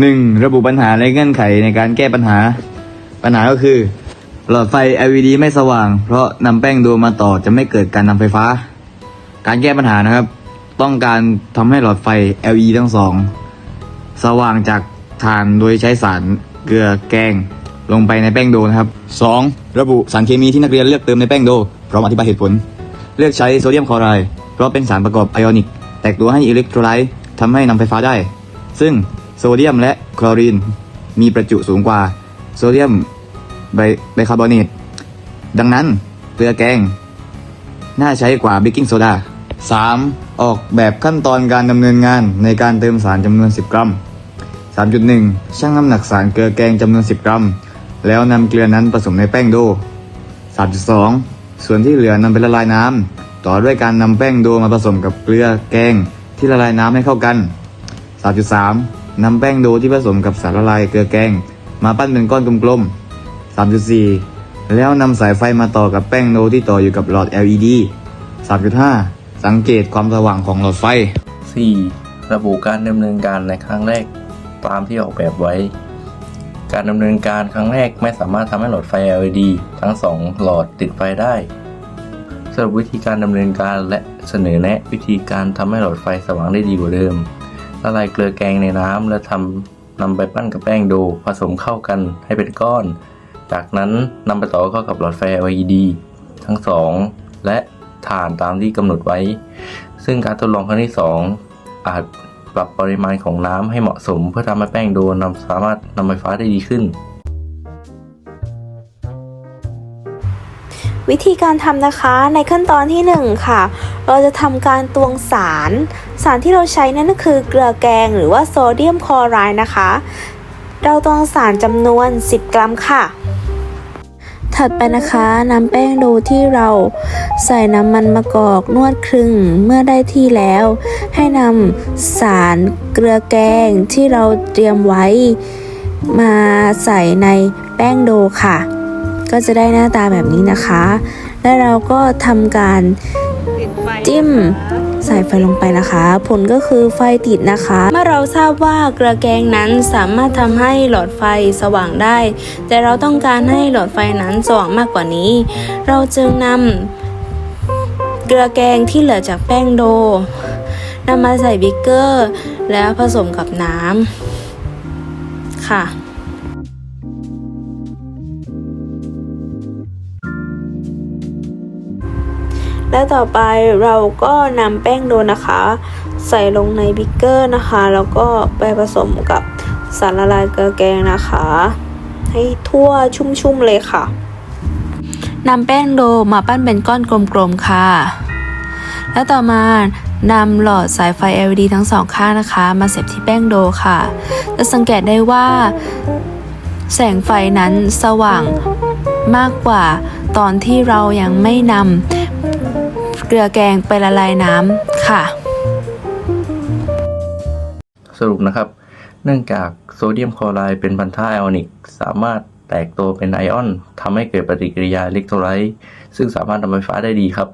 1. ระบุปัญหาและเงื่อนไขในการแก้ปัญหา ปัญหาก็คือ หลอดไฟ LED ไม่สว่าง เพราะนำแป้งโดมาต่อจะไม่เกิดการนำไฟฟ้า การแก้ปัญหานะครับ ต้องการทำให้หลอดไฟ LED ทั้งสองสว่างจากถ่านโดยใช้สารเกลือแกงลงไปในแป้งโดนะครับ 2. ระบุสารเคมีที่นักเรียนเลือกเติมในแป้งโดพร้อมอธิบายเหตุผล เลือกใช้โซเดียมคลอไรด์เพราะเป็นสารประกอบไอออนิก แตกตัวให้อิเล็กโทรไลต์ทำให้นำไฟฟ้าได้ ซึ่ง โซเดียมและคลอรีน มีประจุสูงกว่าโซเดียมไบคาร์บอเนต ดังนั้นเกลือแกง น่าใช้กว่าเบกกิ้งโซดา 3. ออกแบบขั้นตอนการดำเนินงานในการเติมสารจำนวน 10 กรัม 3.1 ชั่งน้ำหนักสารเกลือแกงจำนวน 10 กรัม แล้วนำเกลือนั้นผสมในแป้งโด 3.2 ส่วนที่เหลือนำไปละลายน้ำต่อด้วยการนำแป้งโดมาผสมกับเกลือแกงที่ละลายน้ำให้เข้ากัน 3.3 นำแป้งโดที่ผสมกับสารละลายเกลือแกง มาปั้นเป็นก้อนกลมๆ 3.4 แล้วนำสายไฟมาต่อกับแป้งโดที่ต่ออยู่กับหลอด LED 3.5 สังเกตความสว่างของหลอดไฟ 4. ระบุการดำเนินการในครั้งแรกตามที่ออกแบบไว้ การดำเนินการครั้งแรกไม่สามารถทำให้หลอดไฟ LED ทั้งสองหลอดติดไฟได้สรุปวิธีการดำเนินการและเสนอแนะวิธีการทำให้หลอดไฟสว่างได้ดีกว่าเดิม ละลายเกลือแกงในน้ำและทำนำไปปั้นกับแป้งโดผสมเข้ากันให้เป็นก้อน จากนั้นนำไปต่อเข้ากับหลอดไฟ LED ทั้งสองและถ่านตามที่กำหนดไว้ ซึ่งการทดลองครั้งที่ 2 อาจปรับปริมาณของน้ำให้เหมาะสม เพื่อทำให้แป้งโดนำสามารถนำไฟฟ้าได้ดีขึ้น วิธีการทำนะคะในขั้นตอนที่ 1 ค่ะ เราจะทำการตวงสาร สารที่เราใช้นั่นก็คือเกลือแกงหรือว่าโซเดียมคลอไรด์นะคะ เราตวงสารจำนวน 10 กรัมค่ะ ถัดไปนะคะนำแป้งโดที่เราใส่น้ำมันมะกอกนวดครึ่งเมื่อได้ที่แล้ว ให้นำสารเกลือแกงที่เราเตรียมไว้ มาใส่ในแป้งโดค่ะ ก็จะได้หน้าตาแบบนี้นะคะ และเราก็ทำการจิ้มใส่ไฟลงไปนะคะ ผลก็คือไฟติดนะคะ เมื่อเราทราบว่ากลือแกงนั้นสามารถทำให้หลอดไฟสว่างได้ แต่เราต้องการให้หลอดไฟนั้นสว่างมากกว่านี้ เราจึงนำเกลือแกงที่เหลือจากแป้งโดนำมาใส่บิกเกอร์ แล้วผสมกับน้ำค่ะ และต่อไปเราก็นำแป้งโดนะคะ ใส่ลงในบิกเกอร์นะคะ แล้วก็ไปผสมกับสารละลายเกลือแกงนะคะ ให้ทั่วชุ่มๆเลยค่ะนำแป้งโดมาปั้นเป็นก้อนกลมๆค่ะ และต่อมานำหลอดสายไฟ LED ทั้งสองข้างนะคะ มาเสียบที่แป้งโดค่ะ จะสังเกตได้ว่า แสงไฟนั้นสว่างมากกว่าตอนที่เรายังไม่นำ เกลือแกงไปละลายน้ำค่ะ สรุปนะครับ เนื่องจากโซเดียมคลอไรด์เป็นพันธะไอออนิก สามารถแตกตัวเป็นไอออนทำให้เกิดปฏิกิริยาอิเล็กโทรไลต์ซึ่งสามารถทำไฟฟ้าได้ดีครับ